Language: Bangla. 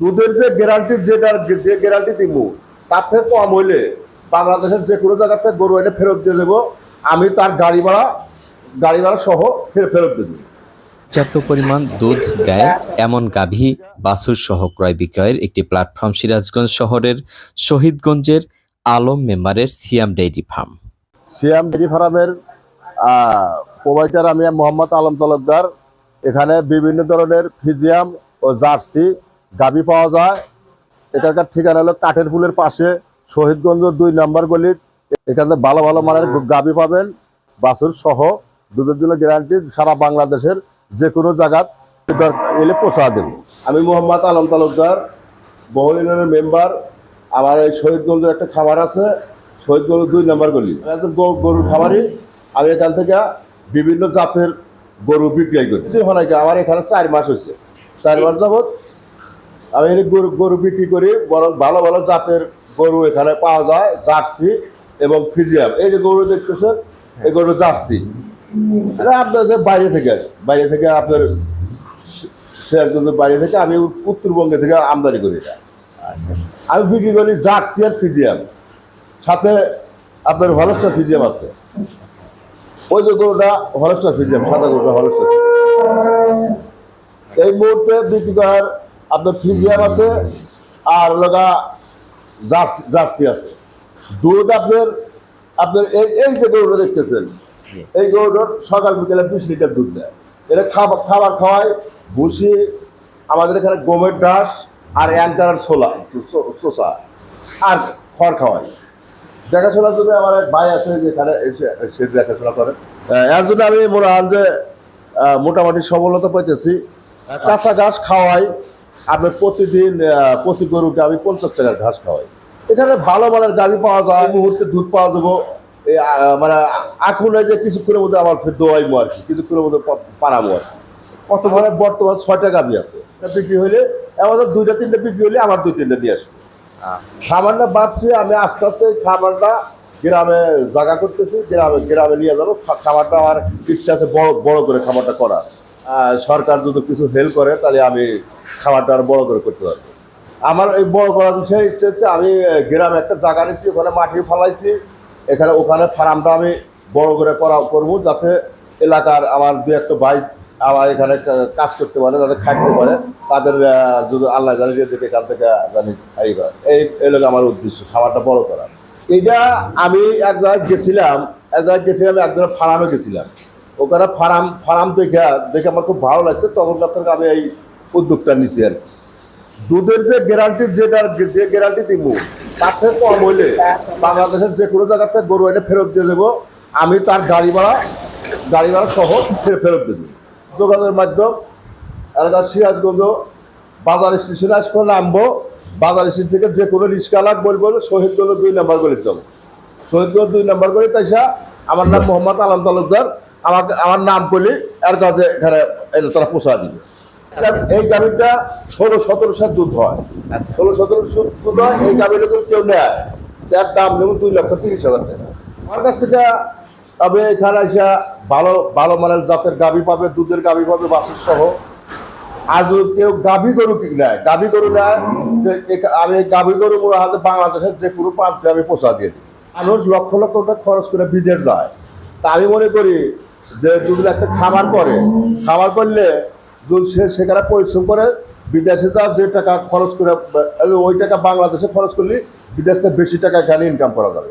দুধের যে গ্যারান্টি যেটা যে গ্যারান্টি দিব তার থেকে কম হইলে বাংলাদেশের যে কোনো জায়গা থেকে গরু এনে ফেরত দিয়ে দেবো। আমি তার গাড়ি ভাড়া গাড়ি ভাড়া সহ ফের ফেরত দিয়ে দেবো। পর্যাপ্ত পরিমাণ দুধ দেয় এমন গাভী বাছুর সহ ক্রয় বিক্রয়ের একটি প্ল্যাটফর্ম সিরাজগঞ্জ শহরের শহীদগঞ্জের আলম মেম্বারের Siam dairy farm. Siam dairy ফার্মের প্রোভাইডার আমি মোহাম্মদ আলম তলবদার। এখানে বিভিন্ন ধরনের ফিজিয়াম ও জার্সি গাবি পাওয়া যায়। এখানকার ঠিকানা হলো কাঠের ফুলের পাশে শহীদগঞ্জ দুই নম্বর গলিত। এখানে ভালো ভালো মানের গাবি পাবেন, বাছুর সহ। দুধের জন্য গ্যারান্টি সারা বাংলাদেশের যে কোনো জায়গা এলে পৌঁছা দেব আমি মোহাম্মদ আলম তালুকদার, বহু ইউনিয়নের মেম্বার। আমার এই শহীদগঞ্জের একটা খামার আছে, শহীদগঞ্জ দুই নম্বর গলি। গরুর খামারি। আমি এখান থেকে বিভিন্ন জাতের গরু বিক্রয় করি। হয় নাকি আমার এখানে চার মাস হয়েছে। চার মাস যাবত আমি গরু গরু বিক্রি করি, বরং ভালো ভালো জাতের গরু এখানে পাওয়া যায়, জার্সি এবং ফিজিয়াম। এই যে গরু দেখতেছেন, এই গরু জার্সি। এটা আপনাদের বাইরে থেকে। বাইরে থেকে আপনার সিরাজগঞ্জের বাইরে থেকে আমি উত্তরবঙ্গে থেকে আমদানি করি এটা। আমি বিক্রি করি জার্সি আর ফিজিয়াম। সাথে আপনার হলস্টার ফিজিয়াম আছে। ওই যে গরুটা হলস্টার ফিজিয়াম, সাদা গরুটা হলস্টার এই মুহূর্তে বিক্রি করার আপনার ফিজিয়াম আছে আর লগা জার্সি জার্সি আছে। দুধ আপনার আপনার এই এই যে গরুটা দেখতেছেন এই গরুটার সকাল বিকেলে বিশ লিটার দুধ দেয়। এটা খাবার খাবার খাওয়ায় ভুসি আমাদের এখানে গমের ডাস আর অ্যাঙ্কার আর ছোলা চোষা আর খড় খাওয়াই দেখাশোনার জন্য আমার এক ভাই আছে যেখানে এসে সে দেখাশোনা করে। এর জন্য আমি মনে হয় যে মোটামুটি সফলতা পাইতেছি। কাঁচা ঘাস খাওয়াই আপনার প্রতিদিন প্রতি গরুকে আমি পঞ্চাশ টাকার ঘাস খাওয়াই। এখানে ভালো মানের গাভি পাওয়া যায় মুহূর্তে দুধ পাওয়া যাব। মানে এখন যে কিছুক্ষণের মধ্যে আমার দোয়াইমো আর কি কিছুক্ষণের মধ্যে পারামো আর কি। বর্তমানে বর্তমান ছয়টা গাভি আছে। বিক্রি হলে আমাদের দুইটা তিনটা বিক্রি হলে আমার দুই তিনটা নিয়ে আসবে। খামারটা ভাবছি আমি আস্তে আস্তে এই খামারটা গ্রামে জায়গা করতেছি গ্রামে গ্রামে নিয়ে যাব। খা- খামারটা আমার ইচ্ছা আছে বড় বড় করে খামারটা করার। আহ, সরকার যদি কিছু হেল্প করে, তাহলে আমি খামারটা আর বড় করে করতে পারব। আমার এই বড় করার বিষয়ে ইচ্ছে হচ্ছে আমি গ্রামে একটা জায়গা নিয়েছি, ওখানে মাটি ফালাইছি। এখানে ওখানে ফার্মটা আমি বড় করে করা, করব যাতে এলাকার আমার দু একটা ভাই আমার এখানে কাজ করতে পারে যাতে খাটতে পারে। তাদের যদি আল্লাহ জানে দিকে এখান থেকে জানি এই। এই এই লোক আমার উদ্দেশ্য, খাবারটা বড় করা। এটা আমি এক জায়গায় গেছিলাম, এক জায়গায় গেছিলাম, একজনের ফার্মে গেছিলাম। ওখানে ফার্ম ফার্ম দেখে দেখে আমার খুব ভালো লাগছে। তখন থেকে আমি এই উদ্যোগটা নিছি আর। দুধের যে গ্যারান্টি যেটা, যে গ্যারান্টি দিব, তার থেকে কম হইলে বাংলাদেশের যে কোনো জায়গা থেকে গরু এনে ফেরত দিয়ে দেবো। আমি তার গাড়ি ভাড়া গাড়ি ভাড়া সহ ফের- ফেরত দেবো। যোগাযোগের মাধ্যম, এলাকার সিরাজগঞ্জ, বাজার স্টেশনে আসব, নামবো। বাজার স্টেশন থেকে যে কোনো রিক্সালাক বলব যে শহীদগঞ্জ দুই নাম্বার গলি যাব শহীদগঞ্জ দুই নাম্বার গলি তাইসা আমার নাম মোহাম্মদ আলম তালুকদার। আমাকে আমার নাম করলে এর কাছে এখানে তারা পোষা দিবে। এই গাভীটা ষোলো সতেরো সাত দুধ হয়। ষোলো সতেরো সাত দুধ হয় এই গাভীটা যদি কেউ নেয়। তার দাম নেব দুই লক্ষ তিরিশ হাজার টাকা। আমার কাছ থেকে তবে এখানে এসে ভালো ভালো মানের জাতের গাভী পাবে দুধের গাভী পাবে বাসের সহ। আর যদি কেউ গাভী গরু কি নেয় গাভী গরু নেয় আমি গাভী গরু হয় বাংলাদেশের যে কোনো প্রান্তে আমি পৌঁছা দিয়ে দিই। মানুষ লক্ষ লক্ষ টাকা খরচ করে বিদেশ যায়। তা আমি মনে করি যে যদি একটা খামার করে। খামার করলে দুধ সে সেখানে পরিশ্রম করে বিদেশে যা যে টাকা খরচ করে, ওই টাকা বাংলাদেশে খরচ করলে বিদেশে বেশি টাকা এখানে ইনকাম করা যাবে।